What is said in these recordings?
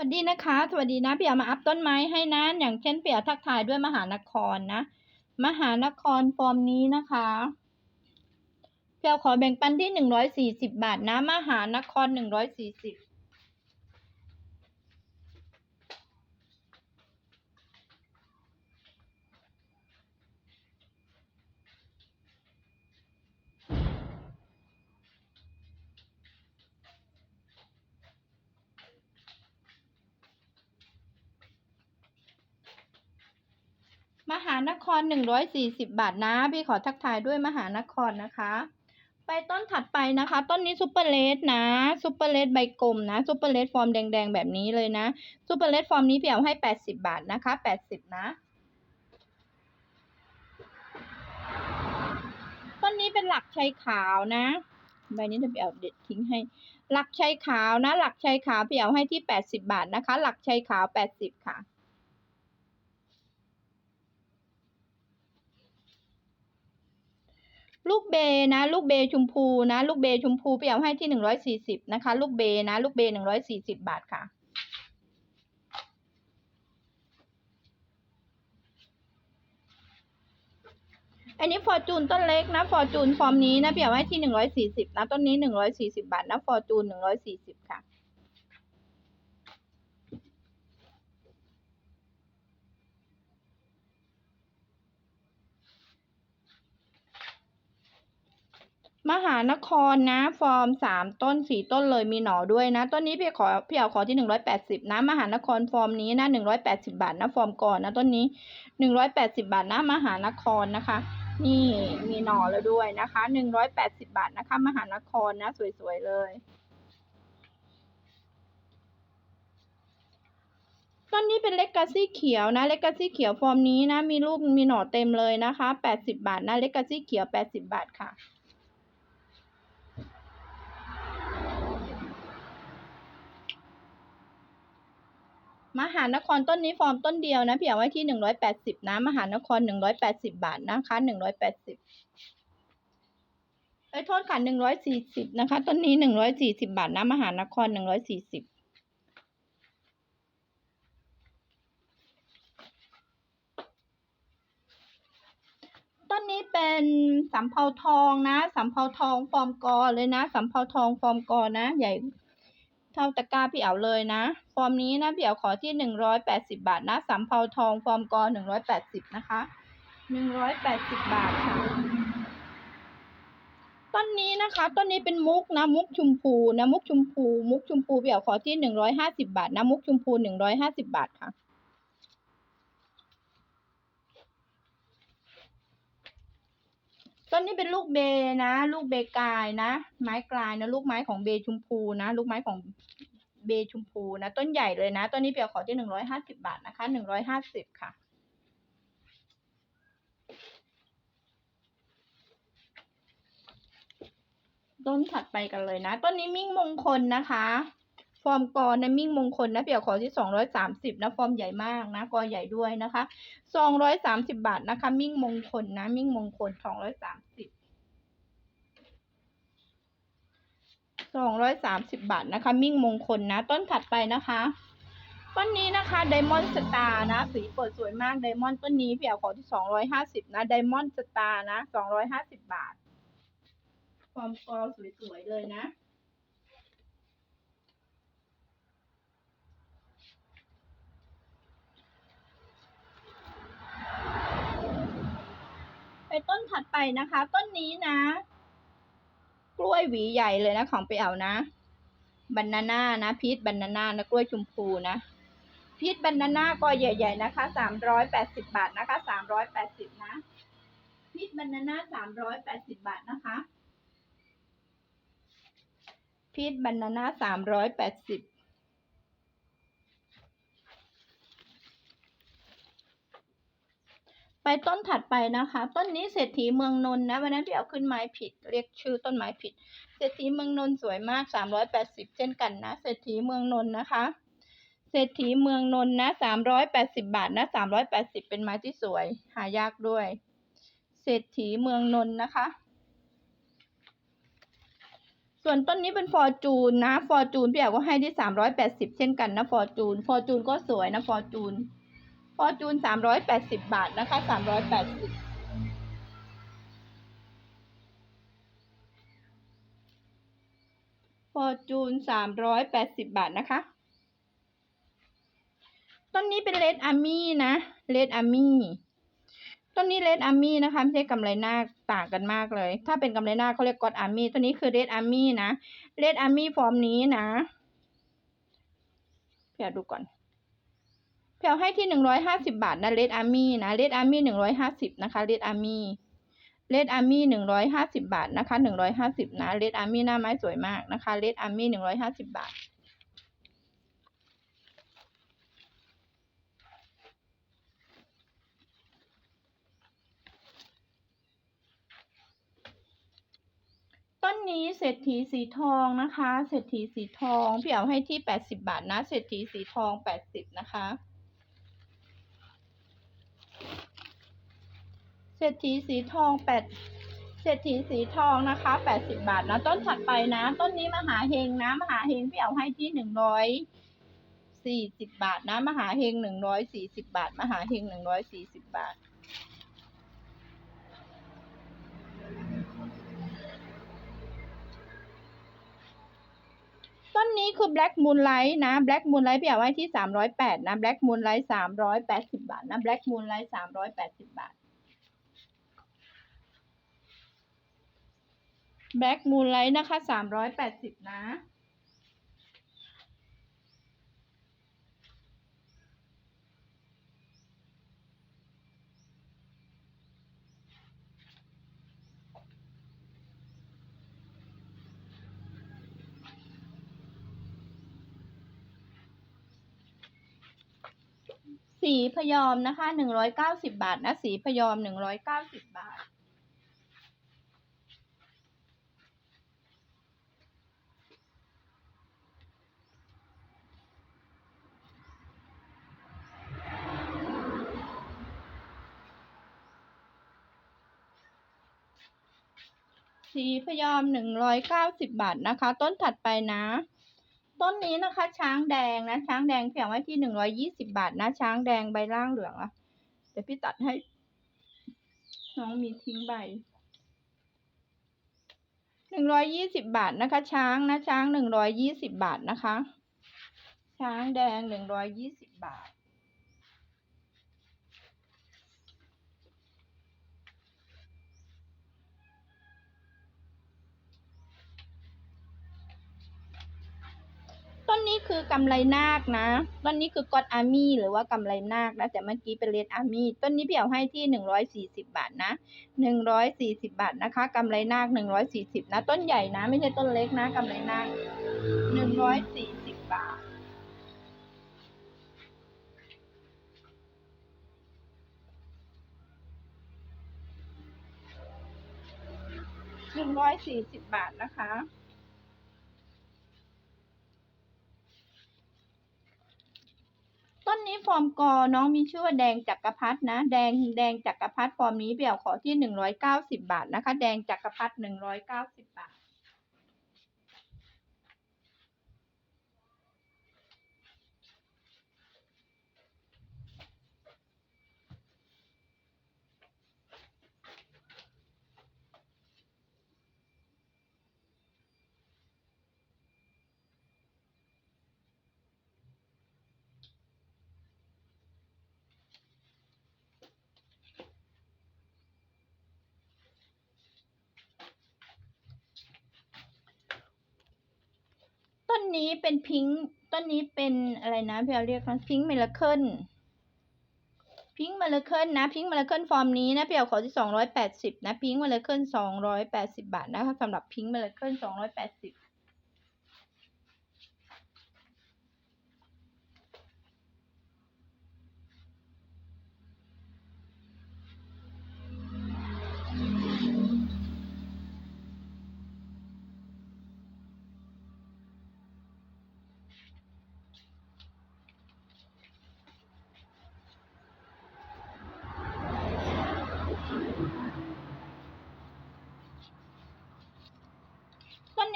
วัสดีนะคะ สวัสดีนะเปียมาอัพต้นไม้ให้นะอย่างเช่นเปียทักทายด้วยมหานครนะ มหานครฟอร์มนี้นะคะเปียขอแบ่งปันที่หนึ่งร้อยสี่สิบบาทนะ มหานครหนึ่งร้อยสี่สิบ มหานครหนึ่งร้อยสี่สิบบาทนะพี่ขอทักทายด้วยมหานครนะคะ ไปต้นถัดไปนะคะ ต้นนี้ซุปเปอร์เลสนะซุปเปอร์เลสใบกลมนะซุปเปอร์เลสฟอร์มแดงๆ แบบนี้เลยนะซุปเปอร์เลสฟอร์มนี้เพี่เอาให้แปดสิบบาทนะคะแปดสิบนะต้นนี้เป็นหลักชัยขาวนะใบนี้จะพี่เอาเด็ดทิ้งให้ หลักชัยขาวนะ หลักชัยขาวเพี่เอาให้ที่แปดสิบบาทนะคะ หลักชัยขาวแปดสิบค่ะ ลูกเบนะ ลูกเบชมพูนะ ลูกเบชมพูพี่เอาให้ที่หนึ่งร้อยสี่สิบนะคะ ลูกเบนะ ลูกเบหนึ่งร้อยสี่สิบบาทค่ะ อันนี้ฟอร์จูนต้นเล็กนะฟอร์จูนฟอร์มนี้นะพี่เอาให้ที่หนึ่งร้อยสี่สิบนะต้นนี้หนึ่งร้อยสี่สิบาทนะฟอร์จูนหนึ่งร้อยสี่สิบค่ะ มหานครนะฟอร์มสามต้นสี่ต้นเลยมีหน่อด้วยนะ ต้นนี้พี่ขอพี่เอาขอที่หนึ่งร้อยแปดสิบนะ มหานครฟอร์มนี้นะหนึ่งร้อยแปดสิบาทนะฟอร์มก่อนนะต้นนี้หนึ่งร้อยแปดสิบาทนะ มหานครนะคะ นี่มีหน่อแล้วด้วยนะคะหนึ่งร้อยแปดสิบาทนะคะ มหานครนะสวยๆเลยต้นนี้เป็นเลกกาซี่เขียวนะเลกกาซี่เขียวฟอร์มนี้นะ มีลูกมีหน่อเต็มเลยนะคะแปดสิบาทนะเลกกาซี่เขียวแปดสิบาทค่ะ มหานครต้นนี้ฟอร์มต้นเดียวนะเพี่เอาไว้ที่หนึ่งร้อยแปดสิบนะมหานครหนึ่งร้อยแปดสิบาทนะคะหนึ่งร้อยแปดสิบเอ้ยโทษค่ะหนึ่งร้อยสี่สิบนะคะ ต้นนี้หนึ่งร้อยสี่สิบาทนะมหานครหนึ่งร้อยสี่สิบต้นนี้เป็นสำเภาทองนะสำเภาทองฟอร์มกอเลยนะสำเภาทองฟอร์มกอนะใหญ่ เท่าตะกร้าพี่เอาเลยนะ ฟอร์มนี้นะพี่เอาขอที่หนึ่งร้อยแปดสิบาทนะสำเภาทองฟอร์มกอหนึ่งร้อยแปดสิบนะคะหนึ่งร้อยแปดสิบบาทค่ะ ต้นนี้นะคะ ต้นนี้เป็นมุกนะ มุกชุมพูนะ มุกชุมพู มุกชุมพูพี่เอาขอที่หนึ่งร้อยห้าสิบาทนะ มุกชุมพูหนึ่งร้อยห้าสิบาทค่ะ ต้นนี้เป็นลูกเบนะ ลูกเบกายนะ ไม้กลายนะลูกไม้ของเบชุมพูนะ ลูกไม้ของเบชุมพูนะต้นใหญ่เลยนะต้นนี้เปียวขอที่หนึ่งร้อยห้าสิบาทนะคะหนึ่งร้อยห้าสิบค่ะ ต้นถัดไปกันเลยนะ ต้นนี้มิ่งมงคลนะคะ อร์มกอนะมิ่งมงคลนะเปียวขอที่สองร้อยสามสิบนะฟอร์มใหญ่มากนะกอใหญ่ด้วยนะคะสองร้อยสามสิบาทนะคะ มิ่งมงคลนะมิ่งมงคลสองร้อยสามสิบสองร้อยสามสิบบาทนะคะ มิ่งมงคลนะ ต้นถัดไปนะคะต้นนี้นะคะไดมอนด์สตาร์นะ สีเปิดสวยมากไดมอนด์ต้นนี้พี่เอาขอที่สองร้อยห้าสิบนะไดมอนด์สตาร์นะสองร้อยห้าสิบบาทความกอสวยๆเลยนะ ต้นถัดไปนะคะ ต้นนี้นะ กล้วยหวีใหญ่เลยนะของไปเอานะบานาน่านะพีชบานาน่านะกล้วยชมพูนะพีชบานาน่าก็ใหญ่ ๆ นะคะสามร้อยแปดสิบาทนะคะสามร้อยแปดสิบนะพีชบานาน่าสามร้อยแปดสิบาทนะคะพีชบานาน่าสามร้อยแปดสิบ ไปต้นถัดไปนะคะ ต้นนี้เศรษฐีเมืองนนท์นะวันนั้นพี่เอาขึ้นไม้ผิด เรียกชื่อต้นไม้ผิด เศรษฐีเมืองนนท์สวยมากสามร้อยแปดสิบเช่นกันนะ เศรษฐีเมืองนนท์นะคะ เศรษฐีเมืองนนท์นะสามร้อยแปดสิบาทนะสามร้อยแปดสิบเป็นไม้ที่สวย หายากด้วย เศรษฐีเมืองนนท์นะคะ ส่วนต้นนี้เป็นฟอร์จูนนะ ฟอร์จูนพี่แอ๋ก็ให้ที่สามร้อยแปดสิบเช่นกันนะ ฟอร์จูน ฟอร์จูนก็สวยนะ ฟอร์จูน ฟอร์จูนสามร้อยแปดสิบบาทนะคะสามร้อยแปดสิบฟอร์จูนสามร้อยแปดสิบบาทนะคะ ต้นนี้เป็นเลดอาร์มี่นะเลดอาร์มี่ต้นนี้เลดอาร์มี่นะคะไม่ใช่กำไรหน้าต่างกันมากเลย ถ้าเป็นกำไรหน้าเขาเรียกกอดอาร์มี่ต้นนี้คือเลดอาร์มี่นะเลดอาร์มี่ฟอร์มนี้นะเพียวดูก่อน เพียวให้ที่หนึ่งร้อยห้าสิบาทนะเลดอาร์มี่นะเลดอาร์มี่หนึ่งร้อยห้าสิบนะคะเลดอาร์มี่เลดอาร์มี่หนึ่งร้อยห้าสิบาทนะคะหนึ่งร้อยห้าสิบนะเลดอาร์มี่หน้าไม้สวยมากนะคะเลดอาร์มี่หนึ่งร้อยห้าสิบาทต้นนี้เศรษฐีสีทองนะคะ เศรษฐีสีทองพี่เอาให้ที่แปดสิบาทนะ เศรษฐีสีทองแปดสิบนะคะ เศรษฐีสีทองแปดเศรษฐีสีทองนะคะแปดสิบบาทนะต้นถัดไปนะต้นนี้มหาเฮงนะมหาเฮงพี่เอาให้ที่หนึ่งร้อยสี่สิบบาทนะมหาเฮงหนึ่งร้อยสี่สิบบาท มหาเฮงหนึ่งร้อยสี่สิบบาทต้นนี้คือ Black Moonlight นะ Black Moonlight พี่เอาไว้ที่สามร้อยแปดนะ Black Moonlight สามร้อยแปดสิบบาทนะ Black Moonlight สามร้อยแปดสิบบาท Black Moonlight นะคะสามร้อยแปดสิบนะ สีพยอมนะคะหนึ่งร้อยเก้าสิบบาทนะ สีพยอมหนึ่งร้อยเก้าสิบบาทีพยอมหนึ่งร้อยเก้าสิบบาทนะคะ ต้นถัดไปนะ ต้นนี้นะคะ ช้างแดงนะ ช้างแดงเพียงไว้ที่หนึ่งร้อยี่สิบาทนะ ช้างแดงใบล่างเหลืองอะเดี๋ยวพี่ตัดให้ น้องมีทิ้งใบหนึ่งร้อยยี่สิบาทนะคะ ช้างนะช้างหนึ่งร้อยยี่สิบาทนะคะ ช้างแดงหนึ่งร้อยยี่สิบบาท ต้นนี้คือกำไรนาคนะ ต้นนี้คือกอดอาร์มี่หรือว่ากำไรนาคนะ แต่เมื่อกี้เป็นเลดอาร์มี่ ต้นนี้พี่เอาให้ที่หนึ่งร้อยสี่สิบาทนะหนึ่งร้อยสี่สิบาทนะคะกำไรนาคหนึ่งร้อยสี่สิบนะ ต้นใหญ่นะ ไม่ใช่ต้นเล็กนะกำไรนาคหนึ่งร้อยสี่สิบบาท หนึ่งร้อยสี่สิบบาทนะคะ ต้นนี้ฟอร์มกอน้องมีชื่อว่าแดงจักรพรรดินะ แดงแดงจักรพรรดิฟอร์มนี้เบี่ยวขอที่หนึ่งร้อยเก้าสิบาทนะคะ แดงจักรพรรดิหนึ่งร้อยเก้าสิบบาท ต้ นี้เป็นพิงค์ต้นนี้เป็นอะไรนะพี่เอาเรียกมันพิงค์เมลเคิลพิงค์เมลเคิลนะพิงค์เมลเคิลฟอร์มนี้นะพี่เอาขอที่สองร้อยแปดสิบนะพิงค์เมลเคิลสองร้อยแปดสิบาทนะคะสำหรับพิงค์เมลเคิลสองร้อยแปดสิบ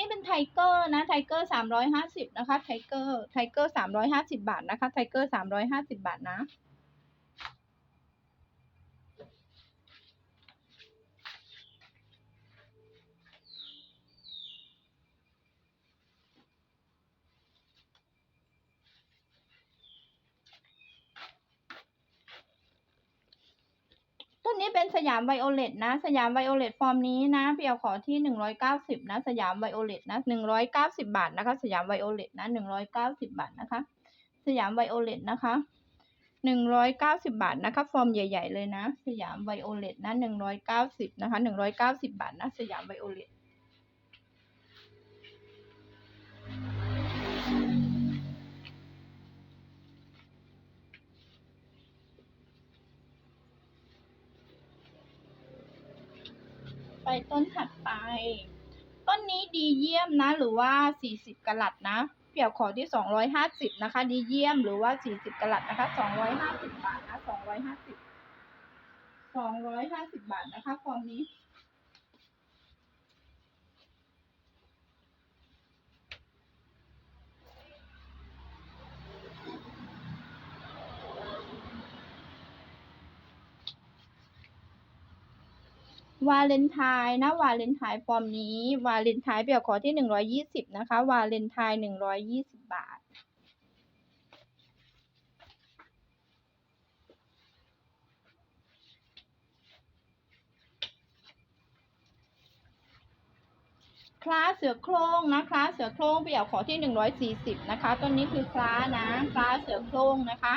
นนี้นี้เป็นไทเกอร์นะไทเกอร์สามร้อยห้าสิบนะคะไทเกอร์ไทเกอร์สามร้อยห้าสิบาทนะคะไทเกอร์สามร้อยห้าสิบาทนะ ต้นนี้เป็นส ยามไวโอเลตนะ สยามไวโอเลตฟอร์มนี้นะพี่เอาขอที่หนึ่งร้อยเก้าสิบนะ สยามไวโอเลตนะหนึ่งร้อยเก้าสิบาทนะคะ สยามไวโอเลตนะหนึ่งร้อยเก้าสิบาทนะคะ สยามไวโอเลตนะคะหนึ่งร้อยเก้าสิบาทนะคะ ฟอร์มใหญ่ ๆ เลยนะ สยามไวโอเลตนะหนึ่งร้อยเก้าสิบนะคะหนึ่งร้อยเก้าสิบาทนะ สยามไวโอเลต ต้นถัดไป ต้นนี้ดีเยี่ยมนะ หรือว่า 40กะลัดนะ เปี่ยวขอที่ 250 นะคะ ดีเยี่ยมหรือว่า 40กะลัดนะคะ 250 บาทนะ 250 250 บาทนะคะฟอร์มนี้ วาเลนไทน์นะวาเลนไทน์ฟอร์มนี้ วาเลนไทน์เปี่ยวขอที่หนึ่งร้อยยี่สิบนะคะ วาเลนไทน์หนึ่งร้อยยี่สิบบาท คล้าเสือโคร่งนะคล้าเสือโคร่งเปี่ยวขอที่หนึ่งร้อยสี่สิบนะคะต้นนี้คือคล้านะคล้าเสือโคร่งนะคะ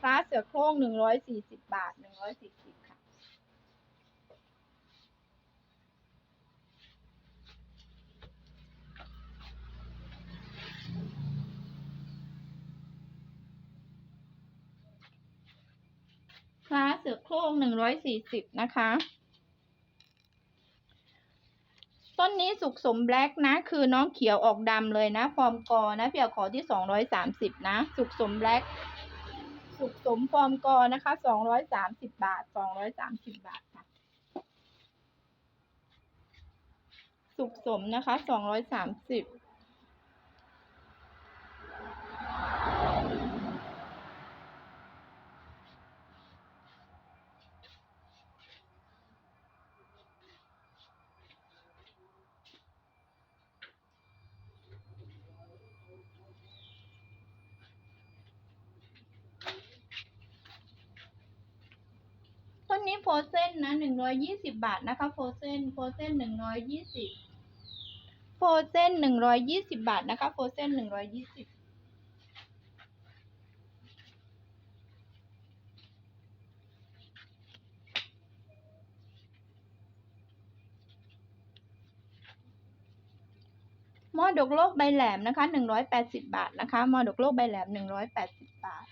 คล้าเสือโคร่งหนึ่งร้อยสี่สิบบาทหนึ่งร้อยสี่สิบค่ะ คลาส เสือโคร่งหนึ่งร้อยสี่สิบนะคะ ต้นนี้สุกสมแบล็กนะ คือน้องเขียวออกดำเลยนะ ฟอร์มกอนะเพียวขอที่สองร้อยสามสิบนะ สุกสมแบล็กสุกสมฟอร์มกอนะคะสองร้อยสามสิบบาทสองร้อยสามสิบบาทค่ะ สุกสมนะคะสองร้อยสามสิบ ต้นนี้ โฟเซนนะหนึ่งร้อยยี่สิบาทนะคะโฟเซนโฟเซนหนึ่งร้อยยี่สิบโฟเซนหนึ่งร้อยยี่สิบาทนะคะโฟเซนหนึ่งร้อยยี่สิบมอดกโลกใบแหลมนะคะหนึ่งร้อยแปดสิบาทนะคะมอดกโลกใบแหลมหนึ่งร้อยแปดสิบบาท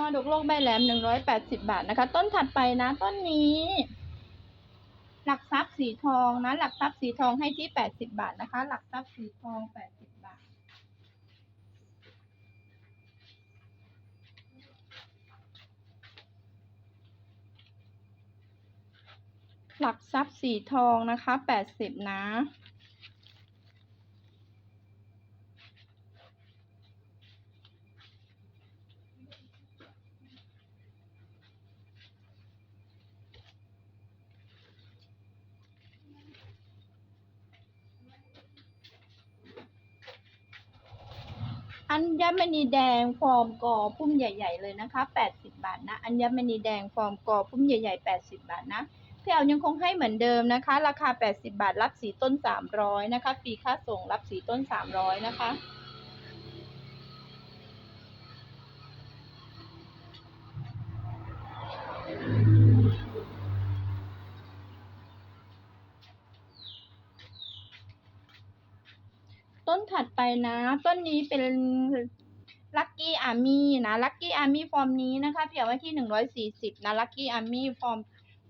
มอดกโลกใบแหลมหนึ่งร้อยแปดสิบาทนะคะ ต้นถัดไปนะต้นนี้ หลักทรัพย์สีทองนะ หลักทรัพย์สีทองให้ที่แปดสิบาทนะคะ หลักทรัพย์สีทองแปดสิบบาท หลักทรัพย์สีทองนะคะแปดสิบนะ อัญ มณีแดงฟอร์มกอพุ่มใหญ่ ๆ เลยนะคะ 80 บาทนะ อัญมณีแดงฟอร์มกอพุ่มใหญ่ ๆ 80 บาทนะ พี่เอายังคงให้เหมือนเดิมนะคะ ราคา 80 บาท รับสีต้น 300 นะคะ ฟรีค่าส่งรับสีต้น 300 นะคะ ต้นถัดไปนะ ต้นนี้เป็น ลัคกี้อาร์มี่นะลัคกี้อาร์มี่ฟอร์มนี้นะคะเพียงไว้ที่หนึ่งร้อยสี่สิบนะลัคกี้อาร์มี่ฟอร์ม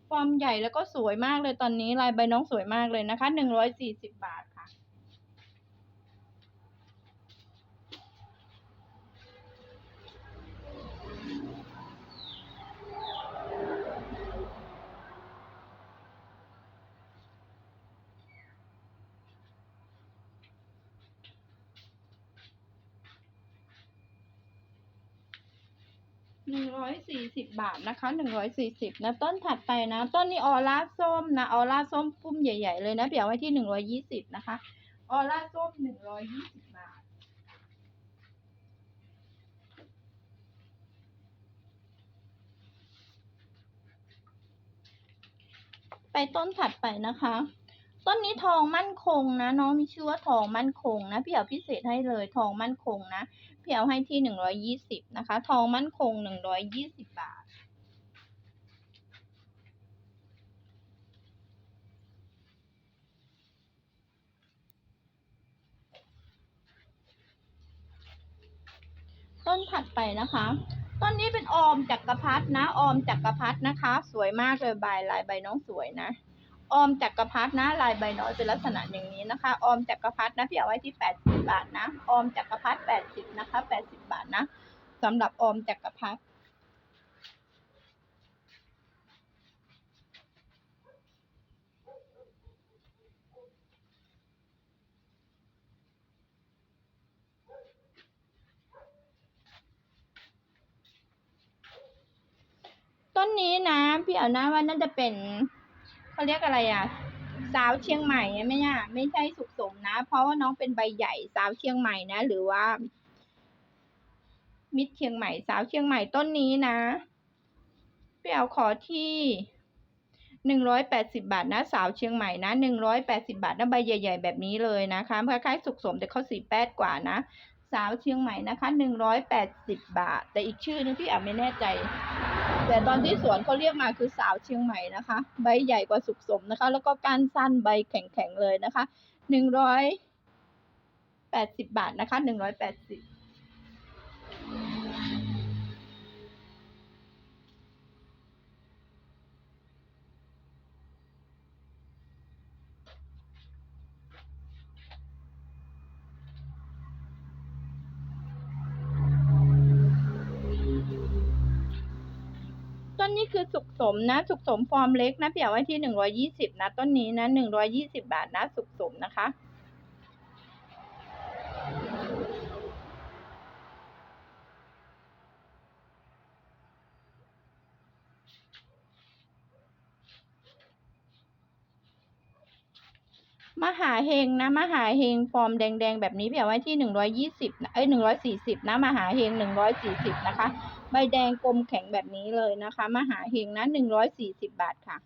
ฟอร์มใหญ่แล้วก็สวยมากเลยตอนนี้ลายใบน้องสวยมากเลยนะคะหนึ่งร้อยสี่สิบบาทค่ะ หนึ่งร้อยสี่สิบบาทนะคะหนึ่งร้อยสี่สิบนะต้นถัดไปนะ ต้นนี้ออร่าส้มนะออร่าส้มปุ้มใหญ่ ๆ เลยนะเดี๋ยวไว้ที่หนึ่งร้อยยี่สิบนะคะออร่าส้มหนึ่งร้อยยี่สิบบาทไปต้นถัดไปนะคะ ต้นนี้ทองมั่นคงนะ น้องมีชื่อว่าทองมั่นคงนะพี่เอาพิเศษให้เลยทองมั่นคงนะ พี่เอาให้ที่หนึ่งร้อยยี่สิบนะคะ ทองมั่นคงหนึ่งร้อยยี่สิบบาท ต้นถัดไปนะคะ ต้นนี้เป็นออมจักรพรรดนะ ออมจักรพรรดนะคะ สวยมากเลยใบลายใบน้องสวยนะ ออมจักรพรรดินะลายใบน้อยเป็นลักษณะอย่างนี้นะคะ ออมจักรพรรดินะพี่เอาไว้ที่แปดสิบบาทนะ ออมจักรพรรดิแปดสิบนะคะแปดสิบบาทนะสำหรับออมจักรพรรดิต้นนี้นะพี่เอานะว่าน่าจะเป็น เขาเรียกอะไรอะ สาวเชียงใหม่อะไม่ใช่ไม่ใช่สุขสมนะ เพราะว่าน้องเป็นใบใหญ่สาวเชียงใหม่นะ หรือว่า มิตรเชียงใหม่สาวเชียงใหม่ต้นนี้นะพี่เอาขอที่หนึ่งร้อยแปดสิบาทนะสาวเชียงใหม่นะหนึ่งร้อยแปดสิบาทนะใบใหญ่ ๆ แบบนี้เลยนะคะคล้ายๆสุขสมแต่เขาสีแปดกว่านะ สาวเชียงใหม่นะคะหนึ่งร้อยแปดสิบบาท แต่อีกชื่อนึงพี่อาไม่แน่ใจ แต่ตอนที่สวนเขาเรียกมาคือสาวเชียงใหม่นะคะ ใบใหญ่กว่าสุกสมนะคะ แล้วก็ก้านสั้นใบแข็งๆเลยนะคะหนึ่งร้อยแปดสิบบาทนะคะหนึ่งร้อยแปดสิบ นนี้คือสุกสมนะ สุกสมฟอร์มเล็กนะเปียกไว้ที่หนึ่งร้อยี่สิบนะ ต้นนี้นะหนึ่งร้อยี่สิบาทนะสุกสมนะคะมหาเฮงนะมหาเฮงฟอร์มแดงๆแบบนี้เปียกไว้ที่หนึ่งร้อยี่สิบเอ้ยหนึ่งร้อยสี่สิบนะมหาเฮงหนึ่งร้อยสี่สิบนะคะ ใบแดงกลมแข็งแบบนี้เลยนะคะ มหาเฮงนะหนึ่งร้อยสี่สิบบาทค่ะ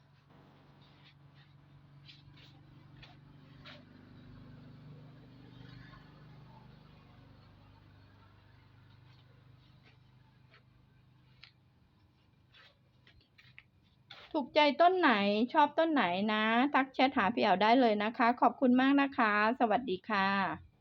ถูกใจต้นไหนชอบต้นไหนนะ ทักแชทหาพี่เอ๋วได้เลยนะคะ ขอบคุณมากนะคะ สวัสดีค่ะ